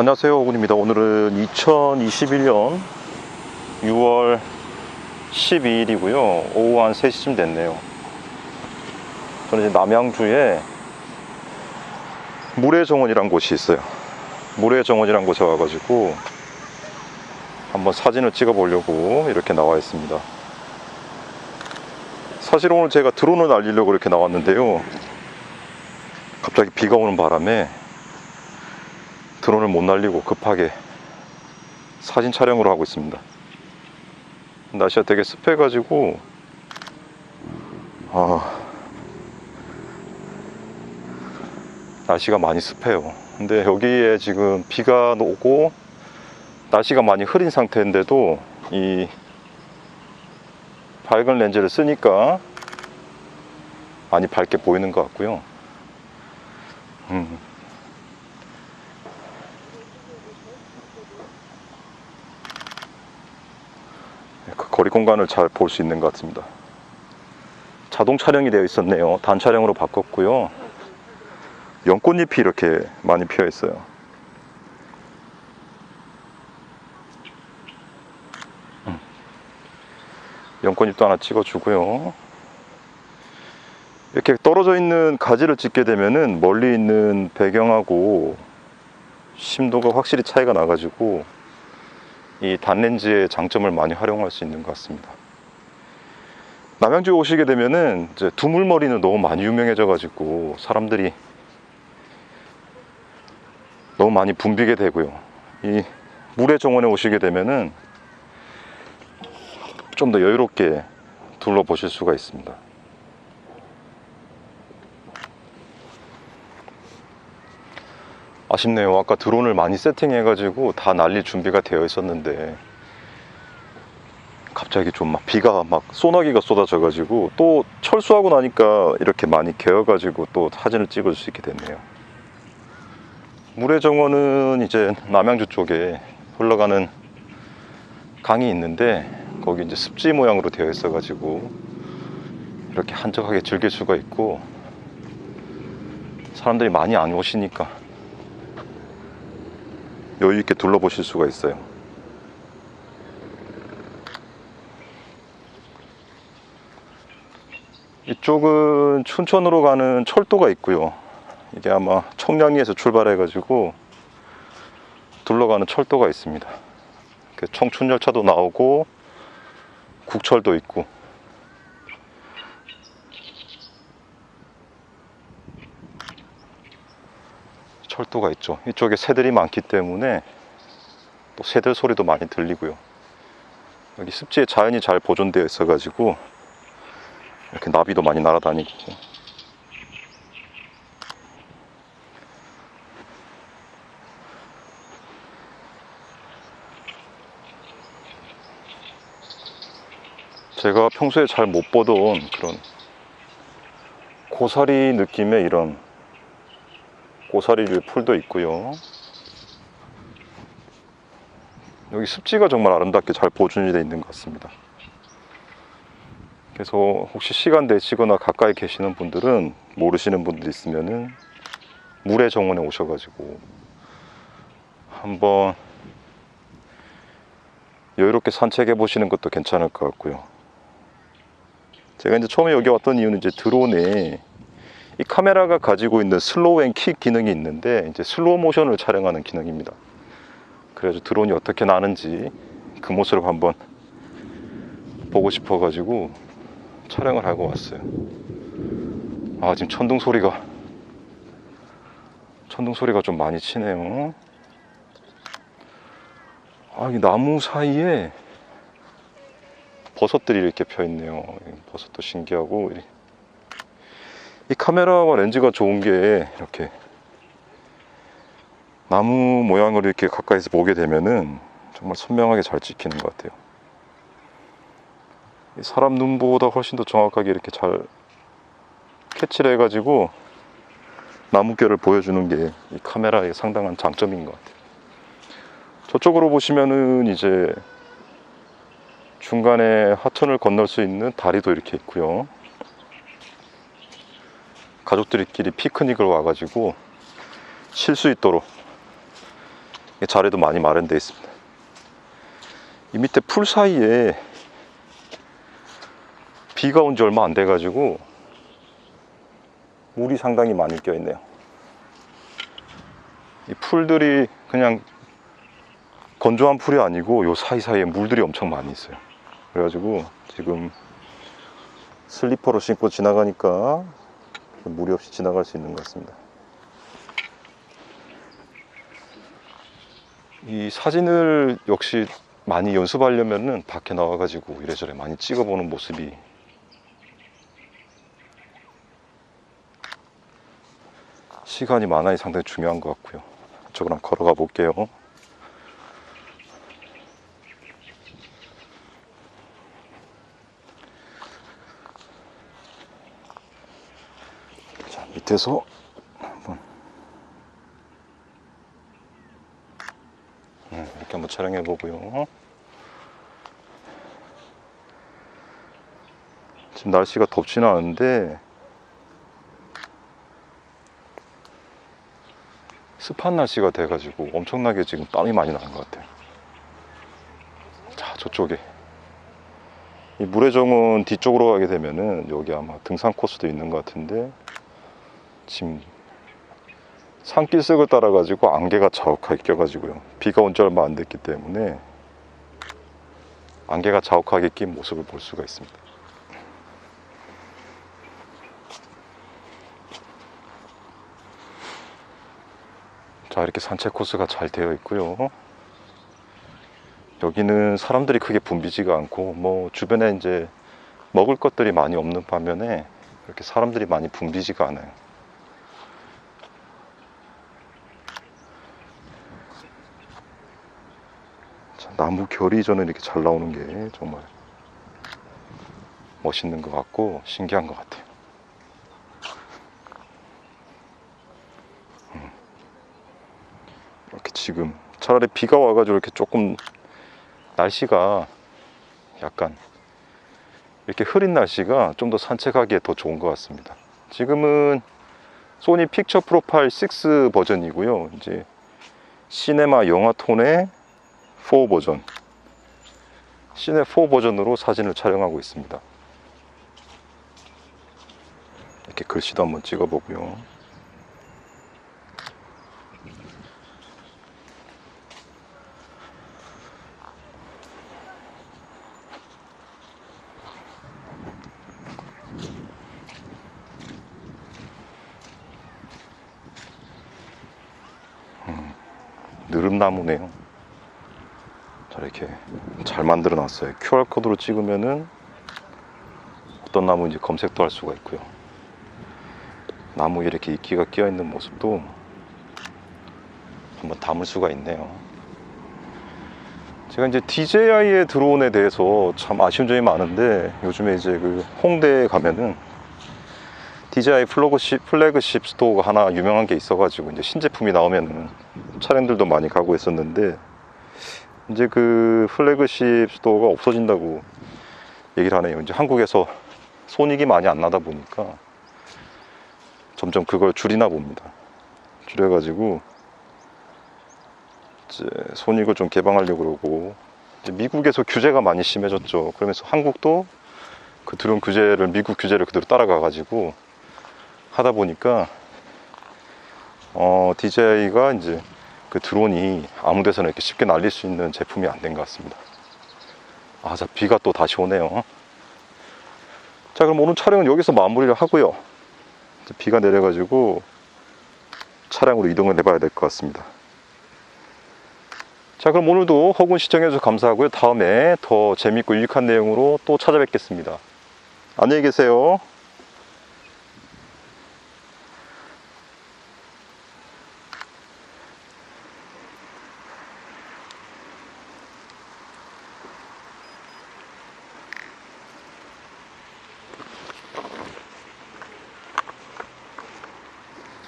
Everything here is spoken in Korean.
안녕하세요. 오군입니다. 오늘은 2021년 6월 12일이고요. 오후 한 3시쯤 됐네요. 저는 이제 남양주에 물의 정원이란 곳이 있어요. 물의 정원이란 곳에 와가지고 한번 사진을 찍어 보려고 이렇게 나와 있습니다. 사실 오늘 제가 드론을 날리려고 이렇게 나왔는데요. 갑자기 비가 오는 바람에 드론을 못 날리고 급하게 사진 촬영을 하고 있습니다. 날씨가 되게 습해가지고 아 날씨가 많이 습해요. 근데 여기에 지금 비가 오고 날씨가 많이 흐린 상태인데도 이 밝은 렌즈를 쓰니까 많이 밝게 보이는 것 같고요. 음. 그 거리 공간을 잘 볼 수 있는 것 같습니다. 자동 촬영이 되어 있었네요. 단 촬영으로 바꿨고요. 연꽃잎이 이렇게 많이 피어 있어요. 음. 연꽃잎도 하나 찍어주고요. 이렇게 떨어져 있는 가지를 찍게 되면은 멀리 있는 배경하고 심도가 확실히 차이가 나가지고 이 단렌즈의 장점을 많이 활용할 수 있는 것 같습니다. 남양주에 오시게 되면은 이제 두물머리는 너무 많이 유명해져 가지고 사람들이 너무 많이 붐비게 되고요. 이 물의 정원에 오시게 되면은 좀 더 여유롭게 둘러보실 수가 있습니다. 아쉽네요. 아까 드론을 많이 세팅해 가지고 다 날릴 준비가 되어 있었는데 갑자기 좀 막 비가 막 소나기가 쏟아져 가지고 또 철수하고 나니까 이렇게 많이 개어 가지고 또 사진을 찍을 수 있게 됐네요. 물의 정원은 이제 남양주 쪽에 흘러가는 강이 있는데 거기 이제 습지 모양으로 되어 있어 가지고 이렇게 한적하게 즐길 수가 있고 사람들이 많이 안 오시니까 여유 있게 둘러보실 수가 있어요. 이쪽은 춘천으로 가는 철도가 있고요. 이게 아마 청량리에서 출발해 가지고 둘러가는 철도가 있습니다. 청춘열차도 나오고 국철도 있고 철도가 있죠. 이쪽에 새들이 많기 때문에 또 새들 소리도 많이 들리고요. 여기 습지에 자연이 잘 보존되어 있어가지고 이렇게 나비도 많이 날아다니고 제가 평소에 잘 못 보던 그런 고사리 느낌의 이런 고사리류 풀도 있고요. 여기 습지가 정말 아름답게 잘 보존이 되어 있는 것 같습니다. 그래서 혹시 시간 내시거나 가까이 계시는 분들은 모르시는 분들 있으면은 물의 정원에 오셔가지고 한번 여유롭게 산책해 보시는 것도 괜찮을 것 같고요. 제가 이제 처음에 여기 왔던 이유는 이제 드론에 이 카메라가 가지고 있는 슬로우 앤 킥 기능이 있는데 이제 슬로우 모션을 촬영하는 기능입니다. 그래서 드론이 어떻게 나는지 그 모습을 한번 보고 싶어 가지고 촬영을 하고 왔어요. 아 지금 천둥 소리가 천둥 소리가 좀 많이 치네요. 아 이 나무 사이에 버섯들이 이렇게 펴 있네요. 버섯도 신기하고 이 카메라와 렌즈가 좋은 게 이렇게 나무 모양을 이렇게 가까이서 보게 되면은 정말 선명하게 잘 찍히는 것 같아요. 이 사람 눈보다 훨씬 더 정확하게 이렇게 잘 캐치를 해가지고 나무결을 보여주는 게 이 카메라의 상당한 장점인 것 같아요. 저쪽으로 보시면은 이제 중간에 하천을 건널 수 있는 다리도 이렇게 있고요. 가족들끼리 피크닉을 와가지고 쉴 수 있도록 이 자리도 많이 마련되어 있습니다. 이 밑에 풀 사이에 비가 온 지 얼마 안 돼가지고 물이 상당히 많이 껴 있네요. 이 풀들이 그냥 건조한 풀이 아니고 요 사이사이에 물들이 엄청 많이 있어요. 그래가지고 지금 슬리퍼로 신고 지나가니까 무리 없이 지나갈 수 있는 것 같습니다. 이 사진을 역시 많이 연습하려면은 밖에 나와가지고 이래저래 많이 찍어보는 모습이 시간이 많아야 상당히 중요한 것 같고요. 이쪽으로 한번 걸어가 볼게요. 자, 밑에서 한번 음, 이렇게 한번 촬영해 보고요. 지금 날씨가 덥지는 않은데 습한 날씨가 돼가지고 엄청나게 지금 땀이 많이 나는 것 같아요. 자, 저쪽에. 이 물의 정원 뒤쪽으로 가게 되면은 여기 아마 등산 코스도 있는 것 같은데 지금 산길색을 따라 가지고 안개가 자욱하게 껴가지고요. 비가 온 지 얼마 안 됐기 때문에 안개가 자욱하게 낀 모습을 볼 수가 있습니다. 자, 이렇게 산책 코스가 잘 되어 있고요. 여기는 사람들이 크게 붐비지가 않고 뭐 주변에 이제 먹을 것들이 많이 없는 반면에 이렇게 사람들이 많이 붐비지가 않아요. 나무 결이 저는 이렇게 잘 나오는 게 정말 멋있는 것 같고 신기한 것 같아요. 음. 이렇게 지금 차라리 비가 와가지고 이렇게 조금 날씨가 약간 이렇게 흐린 날씨가 좀 더 산책하기에 더 좋은 것 같습니다. 지금은 소니 픽처 프로파일 6 버전이고요. 이제 시네마 영화 톤의 4 버전, 시네 4 버전으로 사진을 촬영하고 있습니다. 이렇게 글씨도 한번 찍어보고요. 느릅나무네요. 자, 이렇게 잘 만들어 놨어요. QR코드로 찍으면은 어떤 나무인지 검색도 할 수가 있고요. 나무에 이렇게 이끼가 끼어 있는 모습도 한번 담을 수가 있네요. 제가 이제 DJI의 드론에 대해서 참 아쉬운 점이 많은데 요즘에 이제 그 홍대에 가면은 DJI 플래그십, 플래그십 스토어가 하나 유명한 게 있어가지고 이제 신제품이 나오면은 차량들도 많이 가고 있었는데 이제 그 플래그십 스토어가 없어진다고 얘기를 하네요. 이제 한국에서 손익이 많이 안 나다 보니까 점점 그걸 줄이나 봅니다. 줄여가지고 이제 손익을 좀 개방하려고 그러고 미국에서 규제가 많이 심해졌죠. 그러면서 한국도 그 드론 규제를 미국 규제를 그대로 따라가가지고 하다 보니까 어, DJI가 이제 그 드론이 아무 데서나 이렇게 쉽게 날릴 수 있는 제품이 안 된 것 같습니다. 아, 자, 비가 또 다시 오네요. 자, 그럼 오늘 촬영은 여기서 마무리를 하고요. 비가 내려가지고 차량으로 이동을 해봐야 될 것 같습니다. 자, 그럼 오늘도 허군 시청해주셔서 감사하고요. 다음에 더 재밌고 유익한 내용으로 또 찾아뵙겠습니다. 안녕히 계세요.